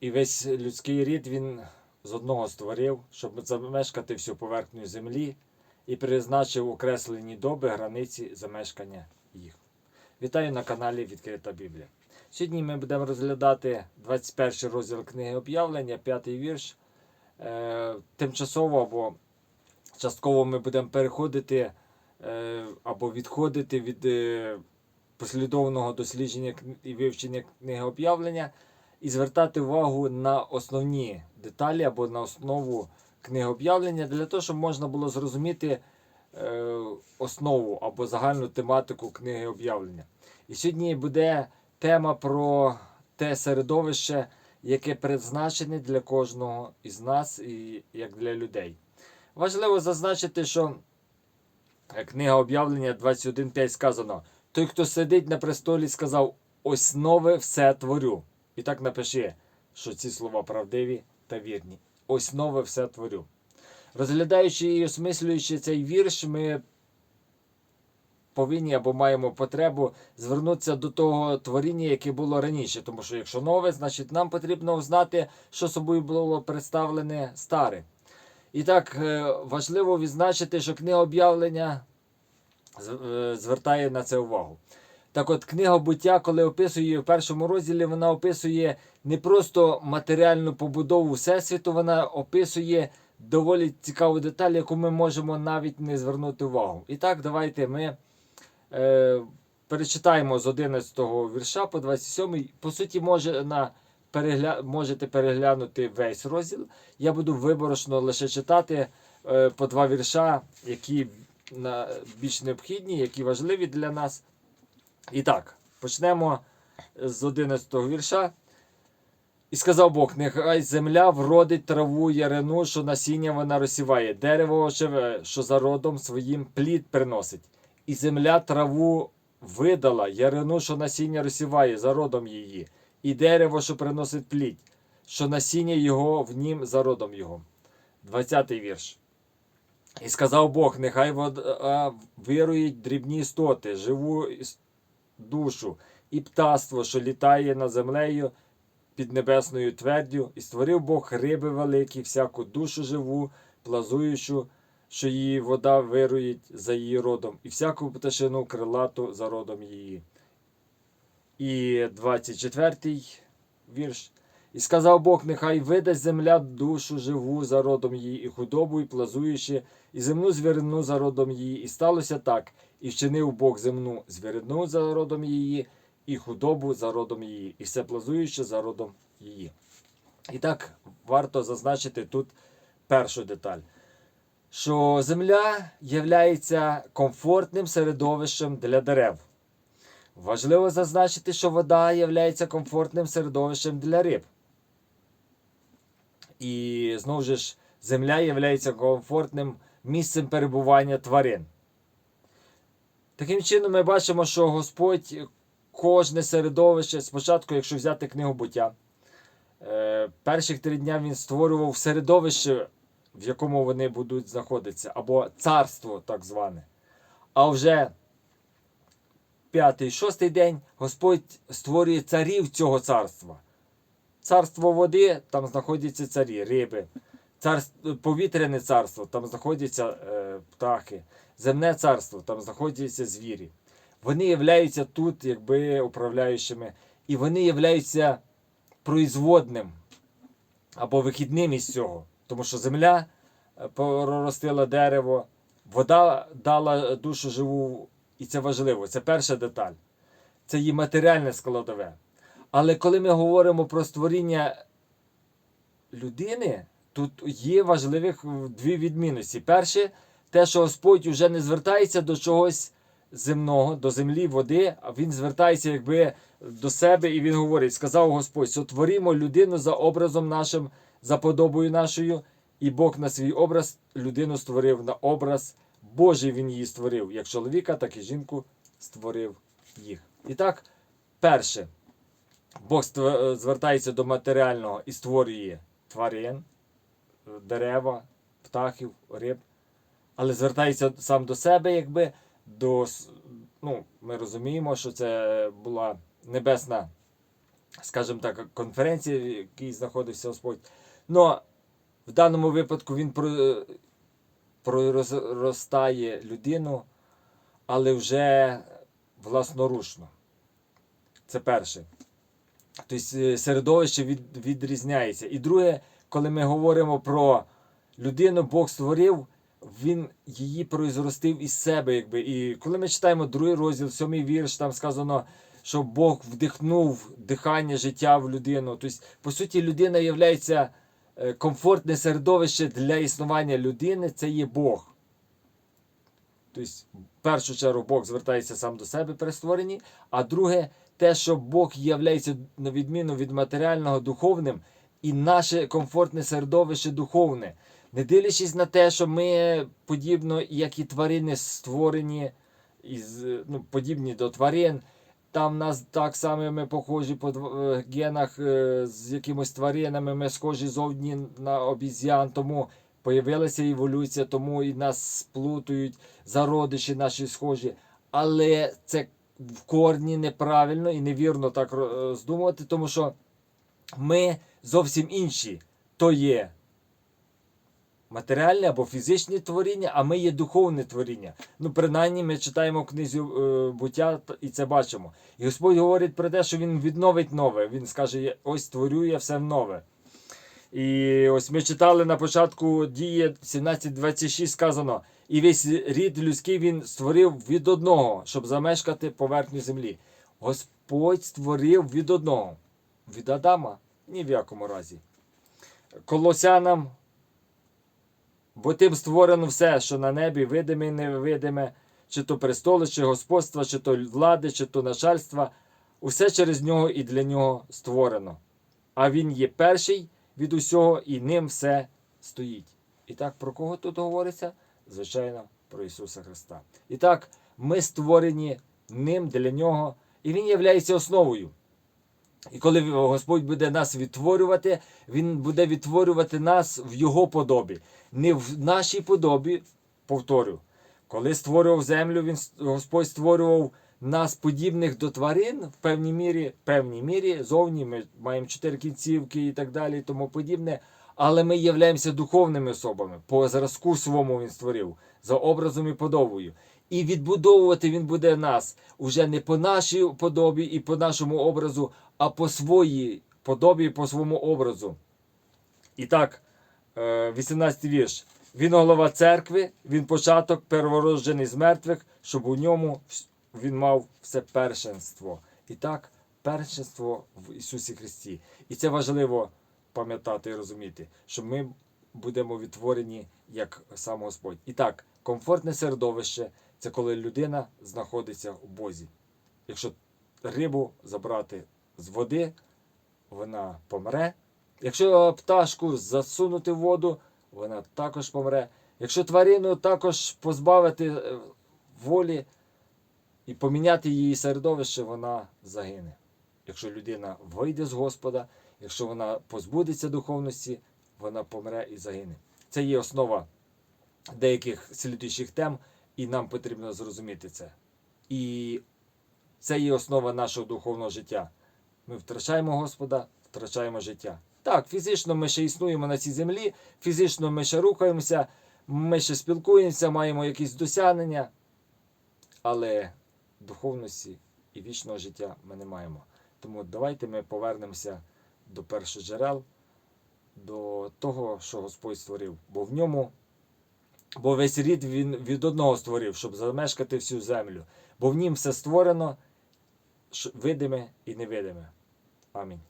І весь людський рід він з одного створив, щоб замешкати всю поверхню землі і призначив окреслені доби границі замешкання їх. Вітаю на каналі Відкрита Біблія. Сьогодні ми будемо розглядати 21 розділ книги об'явлення, п'ятий вірш. Е, тимчасово або частково ми будемо переходити е, або відходити від е, послідовного дослідження і вивчення книги об'явлення і звертати увагу на основні деталі або на основу книги об'явлення для того, щоб можна було зрозуміти е, основу або загальну тематику книги об'явлення. І сьогодні буде тема про те середовище, яке призначене для кожного із нас і як для людей. Важливо зазначити, що е, книга об'явлення 21.5 сказано: той, хто сидить на престолі, сказав: ось нове все творю. І так напиши, що ці слова правдиві та вірні. Ось нове все творю. Розглядаючи і осмислюючи цей вірш, ми повинні або маємо потребу звернутися до того творіння, яке було раніше. Тому що якщо нове, значить нам потрібно знати, що собою було представлене старе. І так е, важливо відзначити, що книга об'явлення е, звертає на це увагу. Так от, книга буття, коли описує в першому розділі, вона описує не просто матеріальну побудову Всесвіту, вона описує доволі цікаву деталь, яку ми можемо навіть не звернути увагу. І так, давайте ми е, перечитаємо з 11 вірша по 27. По суті, може, на перегля... можете переглянути весь розділ. Я буду виборочно лише читати е, по два вірша, які на... більш необхідні, які важливі для нас. І так, почнемо з 11 вірша. І сказав Бог: нехай земля вродить траву ярину, що насіння вона розсіває, дерево оживе, що за родом своїм плід приносить. І земля траву видала, ярину, що насіння розсіває, за родом її, і дерево, що приносить плід, що насіння його в нім за родом його. 20 вірш. І сказав Бог: нехай вода вирують дрібні істоти, живу іс- душу, і птаство, що літає над землею під небесною твердю, і створив Бог риби великі, всяку душу живу, плазуючу, що її вода вирують за її родом, і всяку пташину крилату за родом її. І 24 вірш. І сказав Бог, нехай видасть земля душу живу за родом її, і худобу, і плазуючи, і земну звірину за родом її. І сталося так, і вчинив Бог земну звірину за родом її, і худобу за родом її, і все плазуюче за родом її. І так варто зазначити тут першу деталь, що земля є комфортним середовищем для дерев. Важливо зазначити, що вода є комфортним середовищем для риб. І знову ж земля є комфортним місцем перебування тварин. Таким чином, ми бачимо, що Господь кожне середовище, спочатку, якщо взяти книгу буття, е, перших три дня він створював середовище, в якому вони будуть знаходитися, або царство так зване. А вже п'ятий, шостий день Господь створює царів цього царства. Царство води, там знаходяться царі, риби. Царство, повітряне царство, там знаходяться е, птахи. Земне царство, там знаходяться звірі. Вони являються тут, якби управляючими, і вони являються производним або вихідним із цього. Тому що земля е, проростила дерево, вода дала душу живу, і це важливо. Це перша деталь. Це її матеріальне складове. Але коли ми говоримо про створіння людини, тут є важливих дві відмінності. Перше, те, що Господь вже не звертається до чогось земного, до землі, води, а він звертається якби до себе і він говорить: сказав Господь, сотворімо людину за образом нашим, за подобою нашою, і Бог на свій образ людину створив на образ Божий він її створив, як чоловіка, так і жінку створив їх. І так, перше, Бог звертається до матеріального і створює тварин, дерева, птахів, риб, але звертається сам до себе, якби до. Ну, ми розуміємо, що це була небесна скажімо так, конференції, в якій знаходився Господь. Но в даному випадку він проростає людину, але вже власноручно. Це перше. Тобто е, середовище від, відрізняється. І друге, коли ми говоримо про людину, Бог створив, він її произростив із себе. Якби. І коли ми читаємо другий розділ, сьомий вірш, там сказано, що Бог вдихнув дихання життя в людину. Тобто, по суті, людина є комфортне середовище для існування людини, це є Бог. Тобто, в першу чергу Бог звертається сам до себе при створенні, а друге, те, що Бог є на відміну від матеріального духовним, і наше комфортне середовище духовне. Не дивлячись на те, що ми подібно, як і тварини створені, із, ну, подібні до тварин. Там нас так само ми похожі по е, генах е, з якимось тваринами, ми схожі зовні на обіз'ян, тому появилася еволюція, тому і нас сплутують зародичі наші схожі. Але це в корні неправильно і невірно так ро- здумувати, тому що ми зовсім інші. То є матеріальне або фізичне творіння, а ми є духовне творіння. Ну, принаймні, ми читаємо в книзі е, буття і це бачимо. І Господь говорить про те, що Він відновить нове. Він скаже: «Я- ось створю я все нове. І ось ми читали на початку дії 17.26 сказано: і весь рід людський він створив від одного, щоб замешкати поверхню землі. Господь створив від одного. Від Адама ні в якому разі. Колосянам Бо тим створено все, що на небі, видиме і невидиме, чи то престоли, чи господства, чи то влади, чи то начальства, усе через нього і для нього створено. А він є перший від усього, і ним все стоїть. І так, про кого тут говориться? Звичайно, про Ісуса Христа. І так, ми створені ним для нього, і Він є основою. І коли Господь буде нас відтворювати, Він буде відтворювати нас в Його подобі. Не в нашій подобі, повторю, коли створював землю, він, Господь створював нас подібних до тварин в певній мірі, в певній мірі, зовні ми маємо чотири кінцівки і так далі, і тому подібне. Але ми являємося духовними особами. По зразку своєму він створив, за образом і подобою. І відбудовувати він буде нас уже не по нашій подобі і по нашому образу, а по своїй подобі і по своєму образу. І так, е, 18 вірш. Він голова церкви, він початок первороджений з мертвих, щоб у ньому він мав все першенство. І так, першенство в Ісусі Христі. І це важливо пам'ятати і розуміти, що ми будемо відтворені як сам Господь. І так, комфортне середовище це коли людина знаходиться у Бозі. Якщо рибу забрати з води, вона помре. Якщо пташку засунути в воду, вона також помре. Якщо тварину також позбавити е, волі і поміняти її середовище, вона загине. Якщо людина вийде з Господа, якщо вона позбудеться духовності, вона помре і загине. Це є основа деяких слідуючих тем, і нам потрібно зрозуміти це. І це є основа нашого духовного життя. Ми втрачаємо Господа, втрачаємо життя. Так, фізично ми ще існуємо на цій землі, фізично ми ще рухаємося, ми ще спілкуємося, маємо якісь досягнення, але духовності і вічного життя ми не маємо. Тому давайте ми повернемося до першоджерел, до того, що Господь створив. Бо в ньому, бо весь рід він від одного створив, щоб замешкати всю землю. Бо в нім все створено, видиме і невидиме. Амінь.